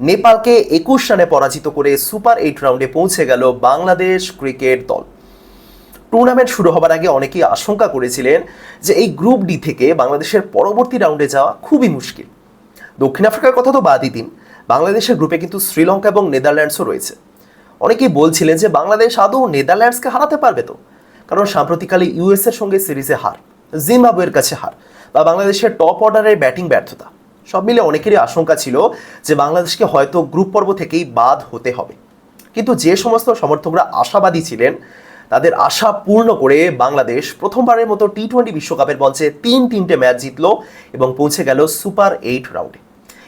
নেপালকে একুশ রানে পরাজিত করে সুপার এইট রাউন্ডে পৌঁছে গেল বাংলাদেশ ক্রিকেট দল। টুর্নামেন্ট শুরু হবার আগে অনেকেই আশঙ্কা করেছিলেন যে এই গ্রুপ ডি থেকে বাংলাদেশের পরবর্তী রাউন্ডে যাওয়া খুবই মুশকিল। দক্ষিণ আফ্রিকার কথা তো বাদই দিন। বাংলাদেশের গ্রুপে কিন্তু শ্রীলঙ্কা এবং নেদারল্যান্ডসও রয়েছে। অনেকেই বলছিলেন যে বাংলাদেশ আদৌ নেদারল্যান্ডসকে হারাতে পারবে তো, কারণ সাম্প্রতিককালে ইউএস এর সঙ্গে সিরিজে হার, জিম্বাবুয়ের কাছে হার, বা বাংলাদেশের টপ অর্ডারের ব্যাটিং ব্যর্থতা। সব মিলে অনেকেরই আশঙ্কা ছিল যে বাংলাদেশকে হয়তো গ্রুপ পর্ব থেকেই বাদ হতে হবে। কিন্তু যে সমস্ত সমর্থকরা আশাবাদী ছিলেন, তাদের আশা পূর্ণ করে বাংলাদেশ প্রথমবারের মতো টি টোয়েন্টি বিশ্বকাপের মঞ্চে তিন তিনটে ম্যাচ জিতলো এবং পৌঁছে গেল সুপার এইট রাউন্ডে।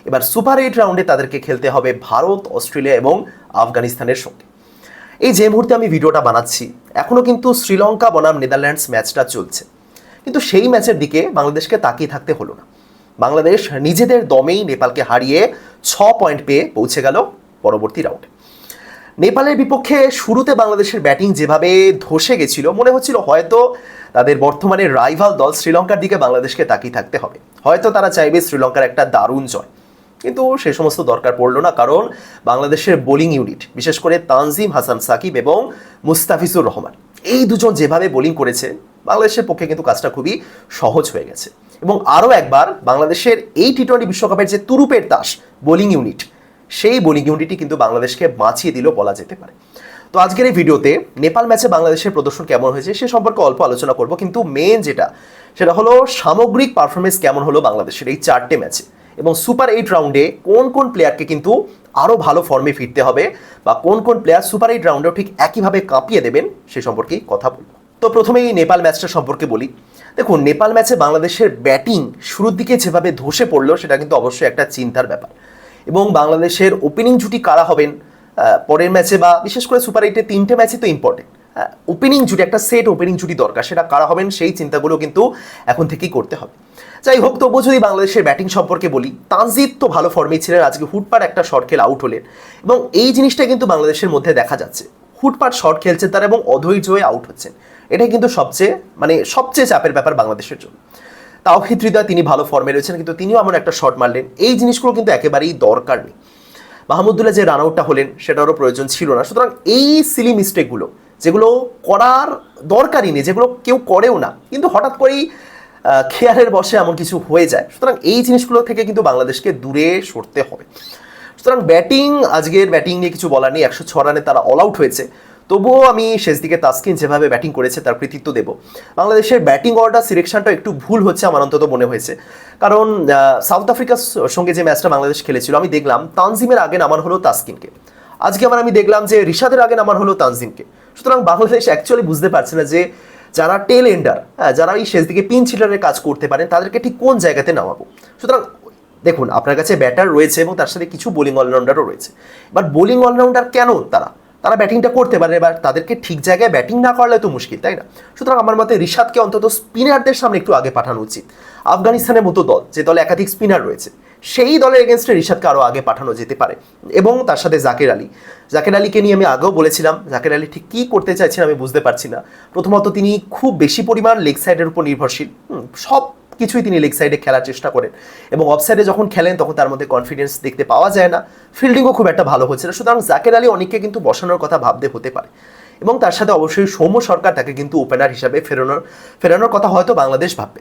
এবার সুপার এইট রাউন্ডে তাদেরকে খেলতে হবে ভারত, অস্ট্রেলিয়া এবং আফগানিস্তানের সঙ্গে। এই যে মুহূর্তে আমি ভিডিওটা বানাচ্ছি এখনও কিন্তু শ্রীলঙ্কা বনাম নেদারল্যান্ডস ম্যাচটা চলছে। কিন্তু সেই ম্যাচের দিকে বাংলাদেশকে তাকিয়ে থাকতে হলো না। বাংলাদেশ নিজেদের দমেই নেপালকে হারিয়ে ছ পয়েন্ট পেয়ে পৌঁছে গেল পরবর্তী রাউন্ডে। নেপালের বিপক্ষে শুরুতে বাংলাদেশের ব্যাটিং যেভাবে ধসে গেছিল, মনে হচ্ছিল হয়তো তাদের বর্তমানে রাইভাল দল শ্রীলঙ্কার দিকে বাংলাদেশকে তাকিয়ে থাকতে হবে। হয়তো তারা চাইবে শ্রীলঙ্কার একটা দারুণ জয়। কিন্তু সে সমস্ত দরকার পড়ল না, কারণ বাংলাদেশের বোলিং ইউনিট, বিশেষ করে তানজিম হাসান সাকিব এবং মুস্তাফিজুর রহমান, এই দুজন যেভাবে বোলিং করেছে, বাংলাদেশের পক্ষে কিন্তু কাজটা খুবই সহজ হয়ে গেছে। এবং আরও একবার বাংলাদেশের এই টি টোয়েন্টি বিশ্বকাপের যে তুরুপের তাস বোলিং ইউনিট সেই বোলিং ইউনিটই কিন্তু বাংলাদেশকে বাঁচিয়ে দিল বলা যেতে পারে। তো আজকের এই ভিডিওতে নেপাল ম্যাচে বাংলাদেশের প্রদর্শন কেমন হয়েছে সে সম্পর্কে অল্প আলোচনা করব, কিন্তু মেন যেটা, সেটা হলো সামগ্রিক পারফরমেন্স কেমন হলো বাংলাদেশের এই চারটে ম্যাচে এবং সুপার এইট রাউন্ডে কোন কোন প্লেয়ারকে কিন্তু আরও ভালো ফর্মে ফিরতে হবে বা কোন কোন প্লেয়ার সুপার এইট রাউন্ডেও ঠিক একইভাবে কাঁপিয়ে দেবেন সে সম্পর্কেই কথা বলব। তো প্রথমেই নেপাল ম্যাচটা সম্পর্কে বলি। দেখুন, নেপাল ম্যাচে বাংলাদেশের ব্যাটিং শুরুর দিকে যেভাবে ধসে পড়ল, সেটা কিন্তু অবশ্যই একটা চিন্তার ব্যাপার। এবং বাংলাদেশের ওপেনিং জুটি কারা হবেন পরের ম্যাচে বা বিশেষ করে সুপার এইটে তিনটে ম্যাচই তো ইম্পর্টেন্ট ওপেনিং জুটি, একটা সেট ওপেনিং জুটি দরকার, সেটা কারা হবেন সেই চিন্তাগুলো কিন্তু এখন থেকেই করতে হবে। যাই হোক, তবুও যদি বাংলাদেশের ব্যাটিং সম্পর্কে বলি, তানজিদ তো ভালো ফর্মেই ছিলেন, আজকে হুটপাট একটা শর্ট খেল আউট হলেন। এবং এই জিনিসটা কিন্তু বাংলাদেশের মধ্যে দেখা যাচ্ছে। হুটপাট শর্ট খেলছেন তারা এবং অধৈর্য হয়ে আউট হচ্ছেন। এটাই কিন্তু সবচেয়ে মানে সবচেয়ে চাপের ব্যাপার বাংলাদেশের জন্য। তাওহিদ হৃদয় তিনি ভালো ফর্মে রয়েছেন, কিন্তু তিনিও এমন একটা শট মারলেন। এই জিনিসগুলো কিন্তু একেবারেই দরকার নেই। মাহমুদুল্লাহ যে রান আউটটা হলেন, সেটারও প্রয়োজন ছিল না। সুতরাং এই সিলি মিস্টেকগুলো যেগুলো করার দরকারই নেই, যেগুলো কেউ করেও না, কিন্তু হঠাৎ করেই খেয়ালের বসে এমন কিছু হয়ে যায়। সুতরাং এই জিনিসগুলো থেকে কিন্তু বাংলাদেশকে দূরে সরতে হবে। সুতরাং ব্যাটিং আজকের ব্যাটিং নিয়ে কিছু বলার নেই। একশো ছ রানে তারা অল আউট হয়েছে। তবুও আমি শেষ দিকে তাসকিন যেভাবে ব্যাটিং করেছে তার কৃতিত্ব দেব। বাংলাদেশের ব্যাটিং অর্ডার সিলেকশনটা একটু ভুল হচ্ছে আমার অন্তত মনে হয়েছে। কারণ সাউথ আফ্রিকার সঙ্গে যে ম্যাচটা বাংলাদেশ খেলেছিল, আমি দেখলাম তানজিমের আগে নামান হলো তাসকিনকে। আজকে আবার আমি দেখলাম যে রিশাদের আগে নামান হলো তানজিমকে। সুতরাং বাংলাদেশ অ্যাকচুয়ালি বুঝতে পারছে না যে যারা টেল এন্ডার হ্যাঁ যারা এই শেষ দিকে পিন চিটারের কাজ করতে পারেন, তাদেরকে ঠিক কোন জায়গাতে নামাবো? সুতরাং, দেখুন, আপনার কাছে ব্যাটার রয়েছে এবং তার সাথে কিছু বোলিং অলরাউন্ডারও রয়েছে। বাট বোলিং অলরাউন্ডার কেন তারা? তারা ব্যাটিংটা করতে পারে, এবার তাদেরকে ঠিক জায়গায় ব্যাটিং না করলে তো মুশকিল, তাই না? সুতরাং আমার মতে রিশাদকে অন্তত স্পিনারদের সামনে একটু আগে পাঠানো উচিত। আফগানিস্তানের মতো দল, যে দলে একাধিক স্পিনার রয়েছে, সেই দলের এগেনস্টে রিশাদকে আরও আগে পাঠানো যেতে পারে। এবং তার সাথে জাকের আলী। জাকের আলীকে নিয়ে আমি আগেও বলেছিলাম, জাকের আলী ঠিক কী করতে চাইছেন আমি বুঝতে পারছি না। প্রথমত তিনি খুব বেশি পরিমাণ লেগ সাইডের উপর নির্ভরশীল। সব কিছুই তিনি লেগ সাইডে খেলার চেষ্টা করেন। এবং অফ সাইডে যখন খেলেন, তখন তার মধ্যে কনফিডেন্স দেখতে পাওয়া যায় না। ফিল্ডিংও খুব একটা ভালো হচ্ছে না। সুতরাং জাকের আলী অনেককে কিন্তু বসানোর কথা ভাবতে হতে পারে। এবং তার সাথে অবশ্যই সৌম্য সরকার তাকে কিন্তু ওপেনার হিসাবে ফেরানোর ফেরানোর কথা হয়তো বাংলাদেশ ভাববে।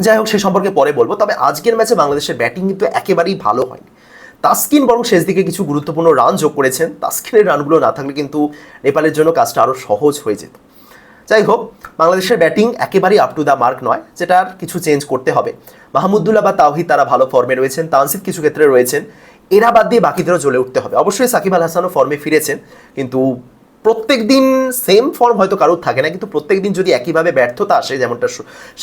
যাই হোক, সে সম্পর্কে পরে বলব। তবে আজকের ম্যাচে বাংলাদেশের ব্যাটিং কিন্তু একেবারেই ভালো হয়নি। তাস্কিন বরং শেষ দিকে কিছু গুরুত্বপূর্ণ রান যোগ করেছেন। তাস্কিনের রানগুলো না থাকলে কিন্তু নেপালের জন্য কাজটা আরও সহজ হয়ে যেত। যাই হোক, বাংলাদেশের ব্যাটিং একেবারেই আপ টু দ্য মার্ক নয় যেটার কিছু চেঞ্জ করতে হবে। মাহমুদুল্লাহ বা তাওহিদ তারা ভালো ফর্মে রয়েছেন তানসিদ কিছু ক্ষেত্রে রয়েছেন। এরা বাদ দিয়ে বাকিদেরও জ্বলে উঠতে হবে। অবশ্যই সাকিব আল হাসানও ফর্মে ফিরেছেন, কিন্তু প্রত্যেক দিন সেম ফর্ম হয়তো কারোর থাকে না, কিন্তু প্রত্যেক দিন যদি একইভাবে ব্যর্থতা আসে, যেমনটা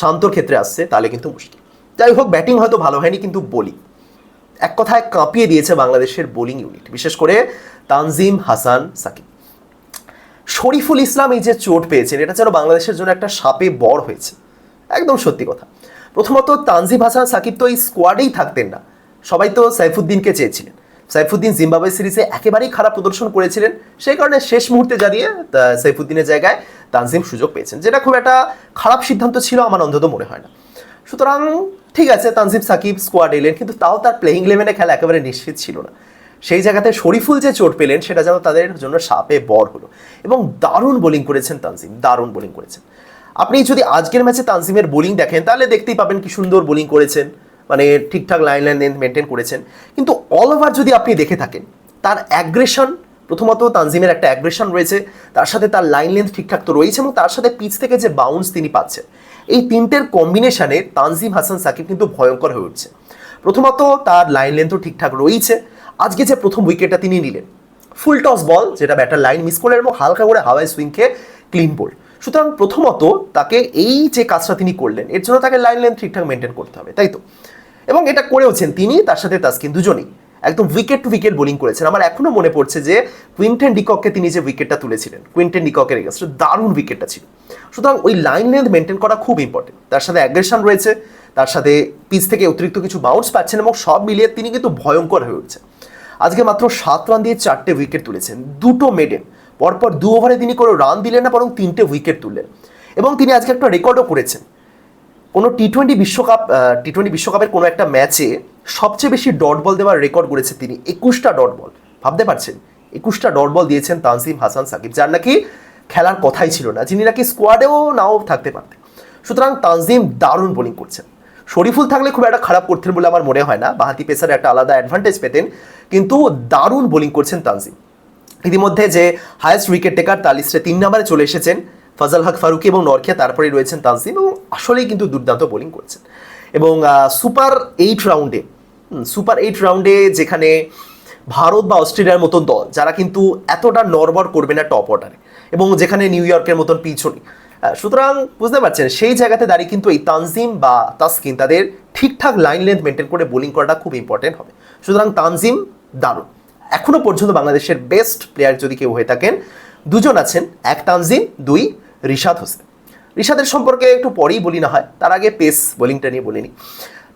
শান্তর ক্ষেত্রে আসছে, তাহলে কিন্তু মুশকিল। যাই হোক, ব্যাটিং হয়তো ভালো হয়নি, কিন্তু বোলিং এক কথায় কাঁপিয়ে দিয়েছে বাংলাদেশের বোলিং ইউনিট বিশেষ করে তানজিম হাসান, সাকিব। শরীফুল ইসলাম এই যে চোট পেয়েছেন, এটা যেন বাংলাদেশের জন্য একটা সাপে বড় হয়েছে। একদম সত্যি কথা। প্রথমত তানজিম হাসান, সাকিব তো এই স্কোয়াডেই থাকতেন না। সবাই তো সাইফুদ্দিনকে চেয়েছিলেন। সাইফুদ্দিন জিম্বাবুয়ে সিরিজে একেবারেই খারাপ প্রদর্শন করেছিলেন। সেই কারণে শেষ মুহূর্তে জানিয়ে সাইফুদ্দিনের জায়গায় তানজিম সুযোগ পেয়েছেন, যেটা খুব একটা খারাপ সিদ্ধান্ত ছিল আমার অন্তত মনে হয় না। সুতরাং ঠিক আছে, তানজিম, সাকিব স্কোয়াড এলেন, কিন্তু তাও তার প্লেইং ইলেভেনে খেলা একেবারে নিশ্চিত ছিল না। সেই জায়গাতে শরীফুল যে চোট পেলেন, সেটা যেন তাদের জন্য সাপে বর হলো। এবং দারুণ বোলিং করেছেন তানজিম, দারুণ বোলিং করেছেন। আপনি যদি আজকের ম্যাচে তানজিমের বোলিং দেখেন, তাহলে দেখতেই পাবেন কি সুন্দর বোলিং করেছেন মানে ঠিকঠাক লাইন লাইন মেনটেন করেছেন। কিন্তু অল ওভার যদি আপনি দেখে থাকেন, তার অ্যাগ্রেশন প্রথমত তানজিমের একটা অ্যাগ্রেশন রয়েছে, তার সাথে তার লাইন লেন্থ ঠিকঠাক তো রয়েছে এবং তার সাথে পিচ থেকে যে বাউন্স তিনি পাচ্ছেন, এই তিনটের কম্বিনেশানে তানজিম হাসান সাকিব কিন্তু ভয়ঙ্কর হয়ে উঠছে। প্রথমত তার লাইন লেন্থও ঠিকঠাক রয়েছে আজকে যে প্রথম উইকেটটা তিনি নিলেন ফুল টস বল যেটা ব্যাটার লাইন মিস করলেন এবং হালকা করে হাওয়ায় সুইং খেয়ে ক্লিন বোল্ড সুতরাং প্রথমত তাকে এই যে কাজটা তিনি করলেন, এর জন্য তাকে লাইন লেন্থ ঠিকঠাক মেনটেন করতে হবে, তাই তো? এবং এটা করেওছেন তিনি, তার সাথে তাসকিন দুজনেই। একদম উইকেট টু উইকেট বোলিং করেছেন। আমার এখনও মনে পড়ছে যে কুইন্টেন ডিককে তিনি যে উইকেটটা তুলেছিলেন কুইন্টেন ডিককের এগেস্টে দারুণ উইকেটটা ছিল। সুতরাং ওই লাইন লেন্থ মেনটেন করা খুব ইম্পর্টেন্ট তার সাথে অ্যাগ্রেশন রয়েছে, তার সাথে পিচ থেকে অতিরিক্ত কিছু বাউন্স পাচ্ছেন এবং সব মিলিয়ে তিনি কিন্তু ভয়ঙ্কর হয়ে উঠছেন। আজকে মাত্র সাত রান দিয়ে চারটে উইকেট তুলেছেন। দুটো মেডেন পরপর দু ওভারে তিনি কোনো রান দিলেন না, বরং তিনটে উইকেট তুললেন। এবং তিনি আজকে একটা রেকর্ডও করেছেন। কোনো টি টোয়েন্টি বিশ্বকাপ টি টোয়েন্টি বিশ্বকাপের কোনো একটা ম্যাচে সবচেয়ে বেশি ডট বল দেওয়ার রেকর্ড করেছে তিনি। একুশটা ডট বল ভাবতে পারছেন? একুশটা ডট বল দিয়েছেন তানজিম হাসান সাকিব, যার নাকি খেলার কথাই ছিল না, যিনি নাকি স্কোয়াডেও নাও থাকতে পারতেন। সুতরাং তানজিম দারুণ বোলিং করছেন। শরীফুল থাকলে খুব একটা খারাপ করতেন বলে আমার মনে হয় না। বাহাতি পেসার একটা আলাদা অ্যাডভান্টেজ পেতেন। কিন্তু দারুণ বোলিং করছেন তানজিম। ইতিমধ্যে যে হায়েস্ট উইকেট টেকার তার লিস্টে তিন নম্বরে চলে এসেছেন ফজল হক ফারুকি এবং নরখিয়া তারপরে রয়েছেন তানজিম এবং আসলেই কিন্তু দুর্দান্ত বোলিং করছেন। এবং সুপার এইট রাউন্ডে সুপার এইট রাউন্ডে যেখানে ভারত বা অস্ট্রেলিয়ার মতন দল, যারা কিন্তু এতটা নরবর করবে না টপ অর্ডারে এবং যেখানে নিউ ইয়র্কের মতন পিছনে। সুতরাং বুঝতে পারছেন, সেই জায়গাতে দাঁড়িয়ে কিন্তু এই তানজিম বা তাসকিন, তাদের ঠিকঠাক লাইন লেন্থ মেনটেন করে বোলিং করাটা খুব ইম্পর্টেন্ট হবে। সুতরাং তানজিম দারুণ। এখনও পর্যন্ত বাংলাদেশের বেস্ট প্লেয়ার যদি কেউ হয়ে থাকেন, দুজন আছেন, এক তানজিম, দুই রিশাদ হোসেন। রিশাদের সম্পর্কে একটু পরেই বলি না হয়, তার আগে পেস বোলিংটা নিয়ে বলিনি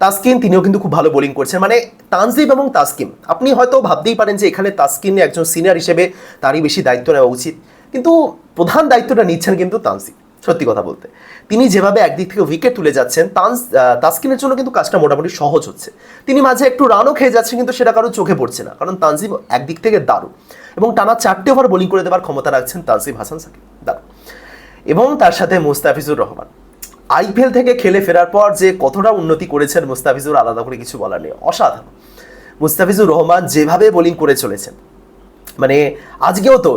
তাসকিন, তিনিও কিন্তু খুব ভালো বোলিং করছেন মানে তানজিব এবং তাসকিন আপনি হয়তো ভাবতেই পারেন যে এখানে তাসকিন একজন সিনিয়র হিসেবে তারই বেশি দায়িত্ব নেওয়া উচিত, কিন্তু প্রধান দায়িত্বটা নিচ্ছেন কিন্তু তানজিব সত্যি কথা বলতে। তিনি যেভাবে একদিক থেকে উইকেট তুলে যাচ্ছেন, তানস তাসকিনের জন্য কিন্তু কাজটা মোটামুটি সহজ হচ্ছে। তিনি মাঝে একটু রানও খেয়ে যাচ্ছেন, কিন্তু সেটা কারও চোখে পড়ছে না, কারণ তানজিব একদিক থেকে দারুণ। এবং টানা চারটে ওভার বোলিং করে দেওয়ার ক্ষমতা রাখছেন তানজিব হাসান সাকিব। দারুণ। এবং তার সাথে মুস্তাফিজুর রহমান। আইপিএল থেকে খেলে ফেরার পর যে কতটা উন্নতি করেছেন মুস্তাফিজুর, আলাদা করে কিছু বলার নেই। অসাধারণ। মুস্তাফিজুর রহমান যেভাবে বোলিং করে চলেছেন মানে আজকেও তো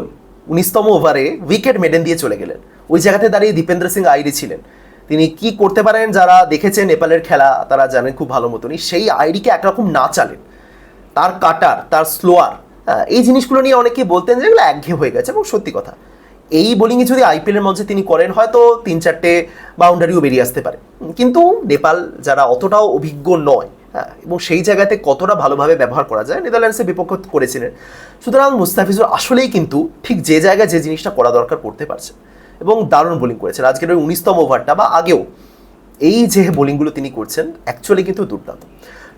উনিশতম ওভারে উইকেট মেডেন দিয়ে চলে গেলেন। ওই জায়গাতে দাঁড়িয়ে দীপেন্দ্র সিং আইরি ছিলেন। তিনি কি করতে পারেন যারা দেখেছেন নেপালের খেলা, তারা জানেন খুব ভালো মতনই সেই আইডিকে একরকম না চালেন। তার কাটার, তার স্লোয়ার এই জিনিসগুলো নিয়ে অনেকে বলতেন যে এগুলো একঘেয়ে হয়ে গেছে এবং সত্যি কথা। এই বোলিংয়ে যদি আইপিএলের মঞ্চে তিনি করেন, হয়তো তিন চারটে বাউন্ডারিও বেরিয়ে আসতে পারে। কিন্তু নেপাল যারা অতটাও অভিজ্ঞ নয় এবং সেই জায়গাতে কতটা ভালোভাবে ব্যবহার করা যায় নেদারল্যান্ডসের বিপক্ষ করেছিলেন। সুতরাং মুস্তাফিজুর আসলেই কিন্তু ঠিক যে জায়গায় যে জিনিসটা করা দরকার করতে পারছে এবং দারুণ বোলিং করেছেন। আজকের ওই উনিশতম ওভারটা বা আগেও এই যে বোলিংগুলো তিনি করছেন অ্যাকচুয়ালি কিন্তু দুর্দান্ত।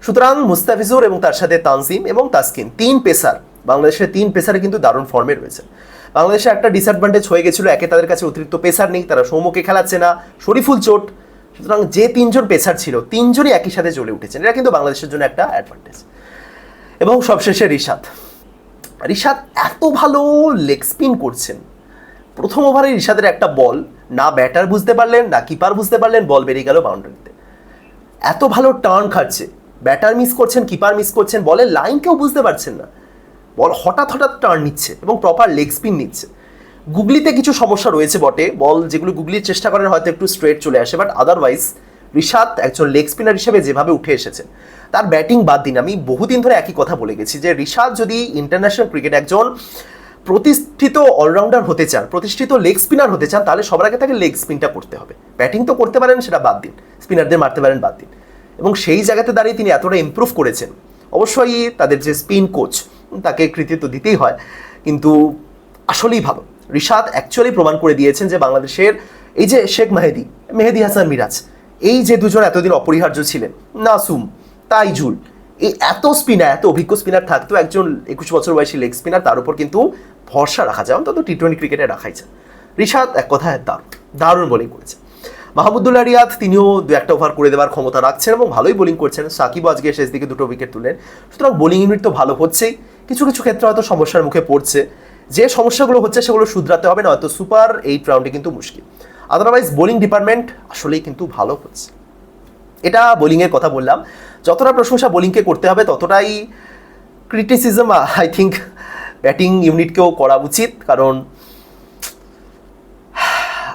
সুতরাং মুস্তাফিজুর এবং তার সাথে তানজিম এবং তাসকিন তিন পেসার, বাংলাদেশের তিন পেসারে কিন্তু দারুণ ফর্মে রয়েছে। বাংলাদেশে একটা ডিসঅ্যাডভান্টেজ হয়ে গেছিল, একে তাদের কাছে অতিরিক্ত পেসার নেই, তারা সৌম্যকে খেলাচ্ছে না, শরীফুল চোট সুতরাং যে তিনজন পেসার ছিল, তিনজনই একই সাথে জ্বলে উঠেছেন। এটা কিন্তু বাংলাদেশের জন্য একটা অ্যাডভান্টেজ এবং সবশেষে রিশাদ। রিশাদ এত ভালো লেগ স্পিন করছেন। প্রথম ওভারে রিশাদের একটা বল না ব্যাটার বুঝতে পারলেন, না কিপার বুঝতে পারলেন বল বেরিয়ে গেল বাউন্ডারিতে এত ভালো টার্ন খাচ্ছে। ব্যাটার মিস করছেন কিপার মিস করছেন বলের লাইন কেউ বুঝতে পারছেন না। বল হঠাৎ হঠাৎ টার্ন নিচ্ছে এবং প্রপার লেগ স্পিন নিচ্ছে। গুগলিতে কিছু সমস্যা রয়েছে বটে। বল যেগুলো গুগলির চেষ্টা করেন হয়তো একটু স্ট্রেট চলে আসে বাট আদারওয়াইজ ঋষাদ একজন লেগ স্পিনার হিসেবে যেভাবে উঠে এসেছেন তার ব্যাটিং বাদ দিন। আমি বহুদিন ধরে একই কথা বলে গেছি যে ঋষাদ যদি ইন্টারন্যাশনাল ক্রিকেট একজন প্রতিষ্ঠিত অলরাউন্ডার হতে চান, প্রতিষ্ঠিত লেগ স্পিনার হতে চান, তাহলে সবার আগে তাকে লেগ স্পিনটা করতে হবে। ব্যাটিং তো করতে পারেন, সেটা বাদ দিন। স্পিনারদের মারতে পারেন, বাদ দিন। এবং সেই জায়গাতে দাঁড়িয়ে তিনি এতটা ইমপ্রুভ করেছেন। অবশ্যই তাদের যে স্পিন কোচ তাকে কৃতিত্ব দিতেই হয়, কিন্তু আসলেই ভালো। রিশাদ অ্যাকচুয়ালি প্রমাণ করে দিয়েছেন যে বাংলাদেশের এই যে শেখ মেহেদি মেহেদি হাসান মিরাজ, এই যে দুজন এতদিন অপরিহার্য ছিলেন, নাসুম, তাইজুল, এই এত স্পিনার এত অভিজ্ঞ স্পিনার থাকতো একজন একুশ বছর বয়সী লেগ স্পিনার তার উপর কিন্তু ভরসা রাখা যায়, অন্তত টি টোয়েন্টি ক্রিকেটে রাখাই যায়। রিশাদ এক কথায় দারুণ দারুণ বোলিং করেছে। মাহমুদুল্লাহ রিয়াদ, তিনিও দু একটা ওভার করে দেওয়ার ক্ষমতা রাখছেন এবং ভালোই বোলিং করছেন। সাকিবও আজকে শেষ দিকে দুটো উইকেট তুলেন সুতরাং বোলিং ইউনিট তো ভালো হচ্ছেই। কিছু কিছু ক্ষেত্রে হয়তো সমস্যার মুখে পড়ছে। যে সমস্যাগুলো হচ্ছে সেগুলো শুধরাতে হবে না হয়তো সুপার এইট রাউন্ডে কিন্তু মুশকিল। আদারওয়াইজ বোলিং ডিপার্টমেন্ট আসলেই কিন্তু ভালো হচ্ছে। এটা বোলিংয়ের কথা বললাম। যতটা প্রশংসা বোলিংকে করতে হবে, ততটাই ক্রিটিসিজম আই থিঙ্ক ব্যাটিং ইউনিটকেও করা উচিত। কারণ,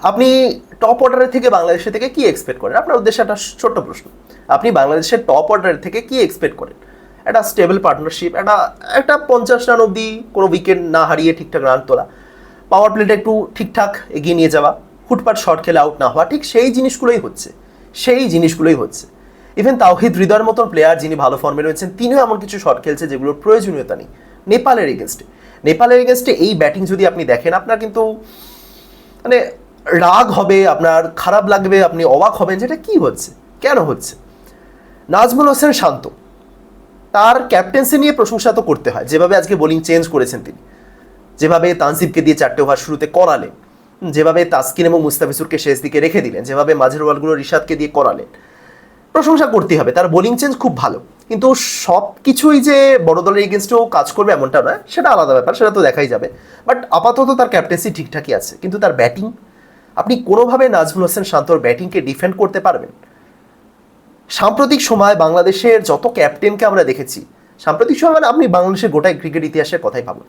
আপনি টপ অর্ডারের থেকে বাংলাদেশের থেকে কি এক্সপেক্ট করেন? আপনার উদ্দেশ্যে একটা ছোট্ট প্রশ্ন। আপনি বাংলাদেশের টপ অর্ডারের থেকে কি এক্সপেক্ট করেন? একটা স্টেবল পার্টনারশিপ একটা একটা পঞ্চাশ রান অবধি কোনো উইকেট না হারিয়ে ঠিকঠাক রান তোলা। পাওয়ার প্লেটা একটু ঠিকঠাক এগিয়ে নিয়ে যাওয়া ফুটপাট শট খেলে আউট না হওয়া, ঠিক সেই জিনিসগুলোই হচ্ছে। সেই জিনিসগুলোই হচ্ছে। ইভেন তাওহিদ হৃদয়ের মতন প্লেয়ার যিনি ভালো ফর্মে রয়েছেন, তিনিও এমন কিছু শট খেলছে যেগুলোর প্রয়োজনীয়তা নেই। নেপালের এগেনস্টে নেপালের এগেনস্টে এই ব্যাটিং যদি আপনি দেখেন, আপনার কিন্তু মানে রাগ হবে, আপনার খারাপ লাগবে, আপনি অবাক হবেন যেটা কি হচ্ছে, কেন হচ্ছে? নাজমুল হোসেন শান্ত। তার ক্যাপ্টেন্সি নিয়ে প্রশংসা তো করতে হয়। যেভাবে আজকে বোলিং চেঞ্জ করেছেন তিনি। যেভাবে তানসিবকে দিয়ে চারটে ওভার শুরুতে করালেন। যেভাবে তাসকিন এবং মুস্তাফিজুরকে শেষ দিকে রেখে দিলেন। যেভাবে মাঝের ওভারগুলো রিশাদকে দিয়ে করালেন। প্রশংসা করতেই হবে। তার বোলিং চেঞ্জ খুব ভালো। কিন্তু সব কিছুই যে বড় দলের এগেনস্টেও কাজ করবে এমনটা নয়। সেটা আলাদা ব্যাপার, সেটা তো দেখাই যাবে। বাট আপাতত তার ক্যাপ্টেন্সি ঠিকঠাকই আছে। কিন্তু তার ব্যাটিং আপনি কোনোভাবে নাজমুল হোসেন শান্তর ব্যাটিংকে ডিফেন্ড করতে পারবেন? সাম্প্রতিক সময় বাংলাদেশের যত ক্যাপ্টেনকে আমরা দেখেছি, সাম্প্রতিক সময় মানে আপনি বাংলাদেশের গোটাই ক্রিকেট ইতিহাসের কথাই ভাবুন।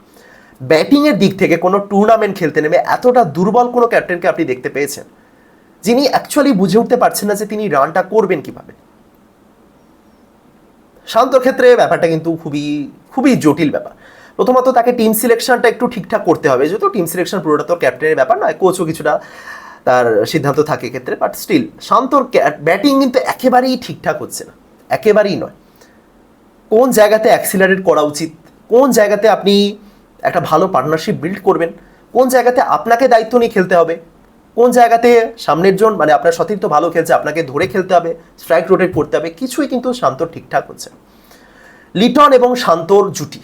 ব্যাটিংয়ের দিক থেকে কোনো টুর্নামেন্ট খেলতে নেমে এতটা দুর্বল কোনো ক্যাপ্টেনকে আপনি দেখতে পেয়েছেন, যিনি অ্যাকচুয়ালি বুঝে উঠতে পারছেন না যে তিনি রানটা করবেন কীভাবে। শান্তর ক্ষেত্রে ব্যাপারটা কিন্তু খুবই খুবই জটিল ব্যাপার। প্রথমত তাকে টিম সিলেকশনটা একটু ঠিকঠাক করতে হবে, যেহেতু টিম সিলেকশন পুরোটা তো ক্যাপ্টেনের ব্যাপার নয় কোচও কিছুটা তার সিদ্ধান্ত থাকে ক্ষেত্রে বাট স্টিল শান্তর ব্যাটিং কিন্তু একেবারেই ঠিকঠাক হচ্ছে না। একেবারেই নয়। কোন জায়গাতে অ্যাক্সিলারেট করা উচিত? কোন জায়গাতে আপনি একটা ভালো পার্টনারশিপ বিল্ড করবেন? কোন জায়গাতে আপনাকে দায়িত্ব নিয়ে খেলতে হবে? কোন জায়গাতে সামনের জন মানে আপনার সতীর্থ ভালো খেলছে, আপনাকে ধরে খেলতে হবে স্ট্রাইক রোটেট করতে হবে, কিছুই কিন্তু শান্তর ঠিকঠাক হচ্ছে লিটন এবং শান্তর জুটি,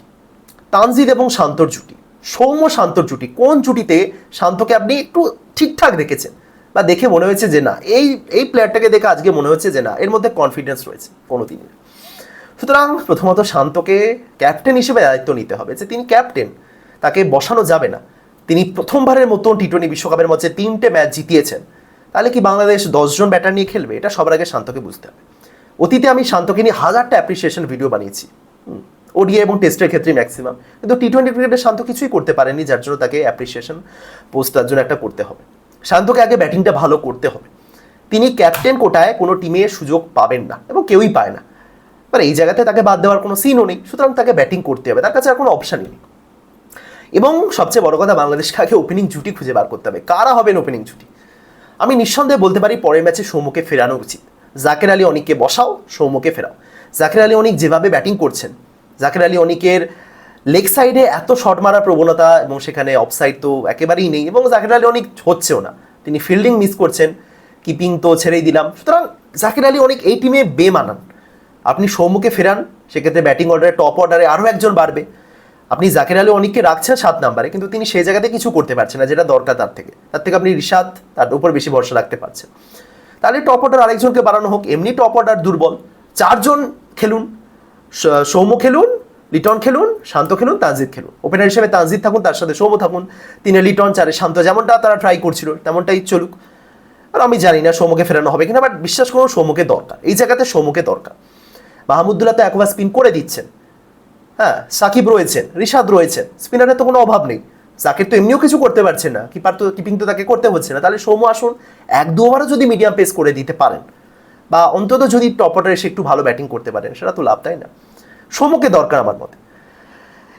তানজিদ এবং শান্তর জুটি সৌম্য শান্তর জুটি। কোন জুটিতে শান্তকে আপনি একটু ঠিকঠাক দেখেছেন? বা দেখে মনে হয়েছে যে না, এই এই প্লেয়ারটাকে দেখে আজকে মনে হচ্ছে যে না, এর মধ্যে কনফিডেন্স রয়েছে কোনো দিনই সুতরাং প্রথমত শান্তকে ক্যাপ্টেন হিসেবে দায়িত্ব নিতে হবে যে তিনি ক্যাপ্টেন তাকে বসানো যাবে না। তিনি প্রথমবারের মতন টি টোয়েন্টি বিশ্বকাপের মধ্যে তিনটে ম্যাচ জিতিয়েছেন। তাহলে কি বাংলাদেশ দশজন ব্যাটার নিয়ে খেলবে? এটা সবার আগে শান্তকে বুঝতে হবে। অতীতে আমি শান্তকে নিয়ে হাজারটা অ্যাপ্রিসিয়েশন ভিডিও বানিয়েছি। ওডিআই এবং টেস্টের ক্ষেত্রে ম্যাক্সিমাম কিন্তু টি টোয়েন্টি ক্রিকেটে শান্ত কিছুই করতে পারেনি যার জন্য তাকে অ্যাপ্রিসিয়েশন পোস্ট তার জন্য একটা করতে হবে। শান্তকে আগে ব্যাটিংটা ভালো করতে হবে। তিনি ক্যাপ্টেন কোটায় কোনো টিমে সুযোগ পাবেন না এবং কেউই পায় না। মানে এই জায়গাতে তাকে বাদ দেওয়ার কোনো সিনও নেই, সুতরাং তাকে ব্যাটিং করতে হবে। তার কাছে আর কোনো অপশানই নেই। এবং সবচেয়ে বড় কথা, বাংলাদেশকে আগে ওপেনিং জুটি খুঁজে বার করতে হবে। কারা হবেন ওপেনিং জুটি? আমি নিঃসন্দেহে বলতে পারি, পরের ম্যাচে সৌম্যকে ফেরানো উচিত। জাকের আলী অনিককে বসাও, সৌম্যকে ফেরাও। জাকের আলী অনিক যেভাবে ব্যাটিং করছেন জাকের আলী অনিকের লেগ সাইডে এত শট মারার প্রবণতা এবং সেখানে অফসাইড তো একেবারেই নেই এবং জাকের আলী অনিক হচ্ছেও না। তিনি ফিল্ডিং মিস করছেন কিপিং তো ছেড়েই দিলাম। সুতরাং জাকির আলী অনেক এই টিমে বেমানান। আপনি সৌম্যকে ফেরান, সেক্ষেত্রে ব্যাটিং অর্ডারে টপ অর্ডারে আরও একজন বাড়বে। আপনি জাকির আলী অনিককে রাখছেন সাত নাম্বারে, কিন্তু তিনি সেই জায়গাতে কিছু করতে পারছেন না, যেটা দরকার তার থেকে। তার থেকে আপনি রিশাদ তার উপর বেশি ভরসা রাখতে পারছেন। তাহলে টপ অর্ডার আরেকজনকে বাড়ানো হোক, এমনি টপ অর্ডার দুর্বল। চারজন খেলুন সৌম্য খেলুন, লিটন খেলুন, শান্ত খেলুন, তানজিদ খেলুন। ওপেনার হিসেবে তানজিদ থাকুন, তার সাথে সৌম্য থাকুন। তিনি লিটন, চারে শান্ত, যেমনটা তারা ট্রাই করছিল, তেমনটাই চলুক। আর আমি জানি না সৌম্যকে ফেরানো হবে কিনা বাট বিশ্বাস করুন, সৌম্যকে দরকার। এই জায়গাতে সৌম্যকে দরকার। মাহমুদুল্লাহ তো একবার স্পিন করে দিচ্ছেন। হ্যাঁ সাকিব রয়েছেন, রিশাদ রয়েছেন। স্পিনারের তো কোনো অভাব নেই। জাকির তো এমনিও কিছু করতে পারছে না। কিপার তো কিপিং তো তাকে করতে হচ্ছে না। তাহলে সৌম্য আসুন, এক দু ওভারও যদি মিডিয়াম পেস করে দিতে পারেন। বা অন্তত যদি টপ অর্ডারে এসে একটু ভালো ব্যাটিং করতে পারেন সেটা তো লাভ, তাই না? সৌম্যকে দরকার আমার মতে।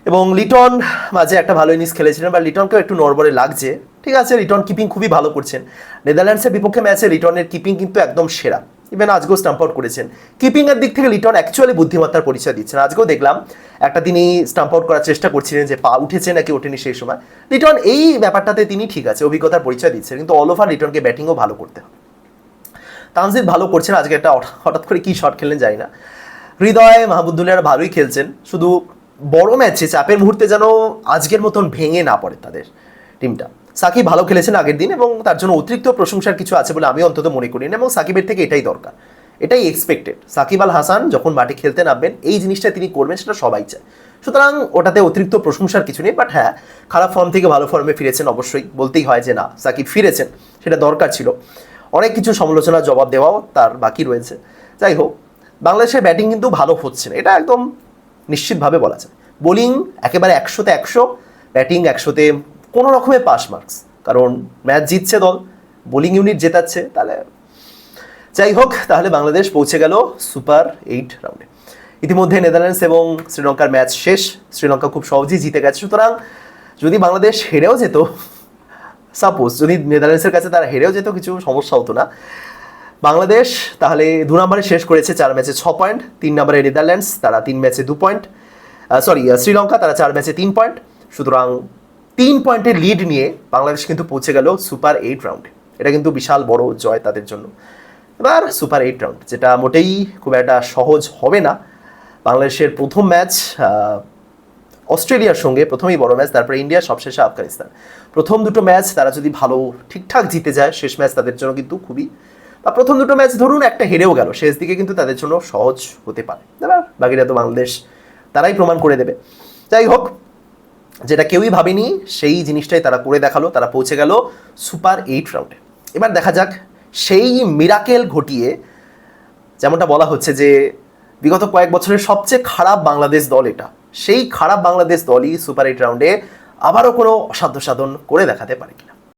এবং লিটন মাঝে একটা ভালো ইনিংস খেলেছিলেন, বা লিটনকেও একটু নড়বড়ে লাগছে। ঠিক আছে, লিটন কিপিং খুবই ভালো করছেন। নেদারল্যান্ডসের বিপক্ষে ম্যাচে লিটনের কিপিং কিন্তু একদম সেরা। ইভেন আজকেও স্টাম্প আউট করেছেন। কিপিংয়ের দিক থেকে লিটন অ্যাকচুয়ালি বুদ্ধিমত্তার পরিচয় দিচ্ছেন। আজকেও দেখলাম, একটা তিনি স্টাম্প আউট করার চেষ্টা করছিলেন যে পা উঠেছে নাকি ওঠেনি সেই সময়। লিটন এই ব্যাপারটাতে তিনি ঠিক আছে, অভিজ্ঞতার পরিচয় দিচ্ছেন। কিন্তু অল ওভার লিটনকে ব্যাটিংও ভালো করতে হবে। তানজিদ ভালো করছেন, আজকে একটা হঠাৎ- করে কি শট খেললেন জানি না। হৃদয় মাহবুদুল্লাহরা ভালোই খেলছেন, শুধু বড় ম্যাচে চাপের মুহূর্তে যেন আজকের মতন ভেঙে না পড়ে তাদের টিমটা সাকিব ভালো খেলেছেন আগের দিন এবং তার জন্য অতিরিক্ত প্রশংসার কিছু আছে বলে আমি অন্তত মনে করি না এবং সাকিবের থেকে এটাই দরকার। এটাই এক্সপেক্টেড সাকিব আল হাসান যখন মাঠে খেলতে নামবেন, এই জিনিসটা তিনি করবেন, সেটা সবাই চায়। সুতরাং ওটাতে অতিরিক্ত প্রশংসার কিছু নেই বাট হ্যাঁ খারাপ ফর্ম থেকে ভালো ফর্মে ফিরেছেন অবশ্যই। বলতেই হয় যে না, সাকিব ফিরেছেন, সেটা দরকার ছিল। অনেক কিছু সমালোচনার জবাব দেওয়াও তার বাকি রয়েছে। যাই হোক, বাংলাদেশের ব্যাটিং কিন্তু ভালো হচ্ছে না। এটা একদম নিশ্চিতভাবে বলা যায়। বোলিং একেবারে একশোতে একশো, ব্যাটিং একশোতে কোনো রকমের পাস মার্কস। কারণ ম্যাচ জিতছে দল, বোলিং ইউনিট জেতাচ্ছে, তাহলে যাই হোক, তাহলে বাংলাদেশ পৌঁছে গেল সুপার এইট রাউন্ডে। ইতিমধ্যে নেদারল্যান্ডস এবং শ্রীলঙ্কার ম্যাচ শেষ। শ্রীলঙ্কা খুব সহজেই জিতে গেছে। সুতরাং যদি বাংলাদেশ হেরেও যেত সাপোজ যদি নেদারল্যান্ডসের কাছে তারা হেরেও যেত কিছু, সমস্যা হতো না। বাংলাদেশ তাহলে দু নম্বরে শেষ করেছে চার ম্যাচে ছ পয়েন্ট, তিন নম্বরে নেদারল্যান্ডস তারা তিন ম্যাচে দু পয়েন্ট সরি শ্রীলঙ্কা, তারা চার ম্যাচে তিন পয়েন্ট। সুতরাং তিন পয়েন্টের লিড নিয়ে বাংলাদেশ কিন্তু পৌঁছে গেল সুপার এইট রাউন্ডে এটা কিন্তু বিশাল বড় জয় তাদের জন্য। এবার সুপার এইট রাউন্ড যেটা মোটেই খুব একটা সহজ হবে না। বাংলাদেশের প্রথম ম্যাচ অস্ট্রেলিয়ার সঙ্গে প্রথমেই বড় ম্যাচ তারপরে ইন্ডিয়া, সবশেষে আফগানিস্তান। প্রথম দুটো ম্যাচ তারা যদি ভালো ঠিকঠাক জিতে যায়, শেষ ম্যাচ তাদের জন্য কিন্তু খুবই বা প্রথম দুটো ম্যাচ ধরুন একটা হেরেও গেল, শেষ দিকে কিন্তু তাদের জন্য সহজ হতে পারে। এবার বাকিটা তো বাংলাদেশ, তারাই প্রমাণ করে দেবে। যাই হোক, যেটা কেউই ভাবেনি, সেই জিনিসটাই তারা করে দেখাল, তারা পৌঁছে গেল সুপার এইট রাউন্ডে। এবার দেখা যাক, সেই মিরাকেল ঘটিয়ে, যেমনটা বলা হচ্ছে যে বিগত কয়েক বছরের সবচেয়ে খারাপ বাংলাদেশ দল এটা। সেই খারাপ বাংলাদেশ দলই সুপার এইট রাউন্ডে আবারও কোনো অসাধ্য সাধন করে দেখাতে পারে কিনা।